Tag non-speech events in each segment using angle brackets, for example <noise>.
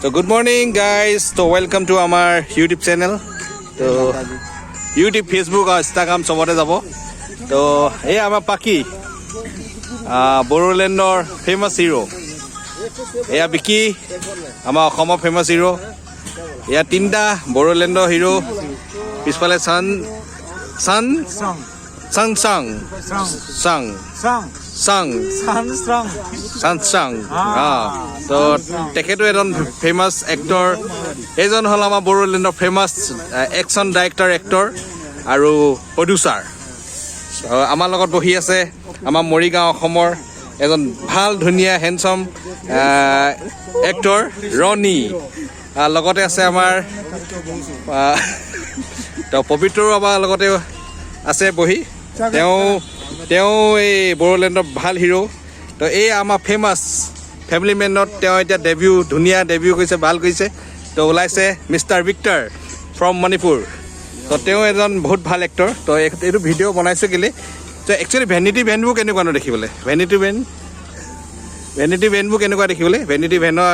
তো good morning guys তো welcome to আমাৰ ইউটিউব চেনেল তো ইউটিউব ফেচবুক আৰু ইনষ্টাগ্ৰাম চবতে যাব। তো এই আমাৰ পাকি বড়োলেণ্ডৰ ফেমাছ হিৰ' এয়া বিকি, আমাৰ অসমৰ ফেমাছ হিৰ' এয়া তিনিটা বড়োলেণ্ডৰ হিৰ' পিছফালে চান চান চাং Strong. চাং Strong. চাং Sun strong. Ah. তো তেখেতো এজন ফেমাছ এক্টৰ এইজন হ'ল আমাৰ বড়োলেণ্ডৰ ফেমাছ একশ্যন ডাইৰেক্টৰ এক্টৰ আৰু প্ৰডিউচাৰ আমাৰ লগত বহি আছে আমাৰ মৰিগাঁও অসমৰ এজন ভালো ধুনীয়া হেণ্ডচম এক্টৰ ৰণী লগতে আছে আমাৰ <laughs> তো পবিত্ৰও আমাৰ লগতে আছে বহি তেওঁ তেওঁ এই বড়োলেণ্ডৰ ভালো হিৰ' তো এই আমাৰ ফেমাছ ফেমিলি মেনত তেওঁ এতিয়া ডেবিউ ধুনীয়া ডেবিউ কৰিছে ভালো কৰিছে। তো ওলাইছে মিষ্টাৰ ভিক্টৰ ফ্ৰম মণিপুৰ। তো তেওঁ এজন বহুত ভালো এক্টৰ তো এইটো ভিডিঅ' বনাইছোঁ কেলৈ? তো একচুৱেলি ভেনিটি ভেনবোৰ কেনেকুৱানো দেখিবলৈ? ভেনিটি ভেন ভেনিটি ভেনবোৰ কেনেকুৱা দেখিবলৈ? ভেনিটি ভেনৰ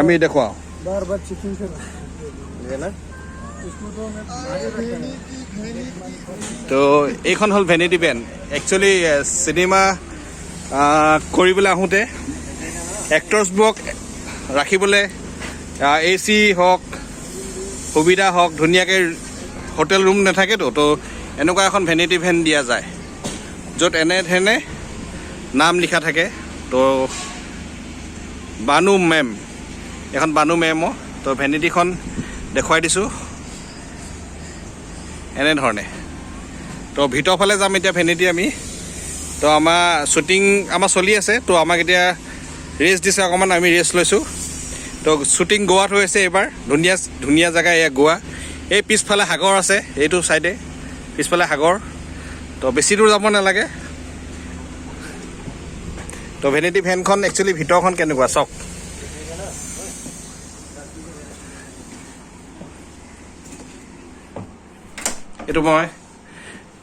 আমি দেখুৱাওঁ। তো এইখন হ'ল ভেনিটি ভেন একচুৱেলি চিনেমা কৰিবলৈ আহোঁতে এক্টৰ্ছবোৰক ৰাখিবলৈ এ চি হওক, সুবিধা হওক, ধুনীয়াকৈ হোটেল ৰুম নাথাকেতো, তো এনেকুৱা এখন ভেনিটি ভেন দিয়া যায়, য'ত এনেধৰণে নাম লিখা থাকে। তো বানু মেম, এখন বানু মেমৰ তো ভেনিটিখন দেখুৱাই দিছোঁ। এনেধৰণে। তো ভিতৰৰ ফালে যাম এতিয়া ভেনিটি আমি। তো আমাৰ শ্বুটিং আমাৰ চলি আছে, তো আমাক এতিয়া ৰেষ্ট দিছে অকণমান, আমি ৰেষ্ট লৈছোঁ। তো শ্বুটিং গোৱাত হৈ আছে এইবাৰ, ধুনীয়া ধুনীয়া জেগা এয়া গোৱা। এই পিছফালে সাগৰ আছে, এইটো ছাইডে পিছফালে সাগৰ। তো বেছি দূৰ যাব নালাগে। তো ভেনিটি ভেনখন একচুৱেলি ভিতৰখন কেনেকুৱা, চাওক। এইটো মই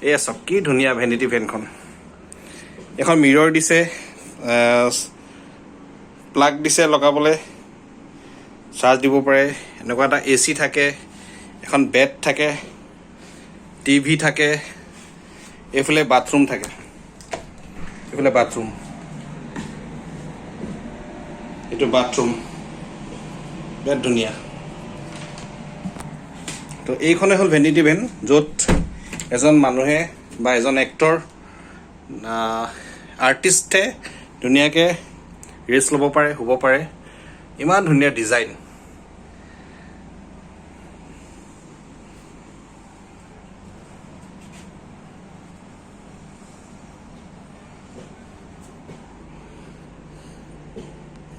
এয়া চাওক কি ধুনীয়া ভেনিটি ভেনখন এখন মিৰৰ দিছে প্লাগ দিছে লগাবলৈ চাৰ্জ দিব পাৰে, এনেকুৱা এটা এ চি থাকে, এখন বেড থাকে টিভি থাকে, এইফালে বাথৰুম থাকে, এইফালে বাথৰুম এইটো বাথৰুম বিৰাট ধুনীয়া। তো এইখনে হ'ল ভেনিটি ভেন য'ত এজন মানুহে বা এজন এক্টৰ আৰ্টিষ্টে ধুনীয়াকৈ ৰেষ্ট ল'ব পাৰে শুব পাৰে। ইমান ধুনীয়া ডিজাইন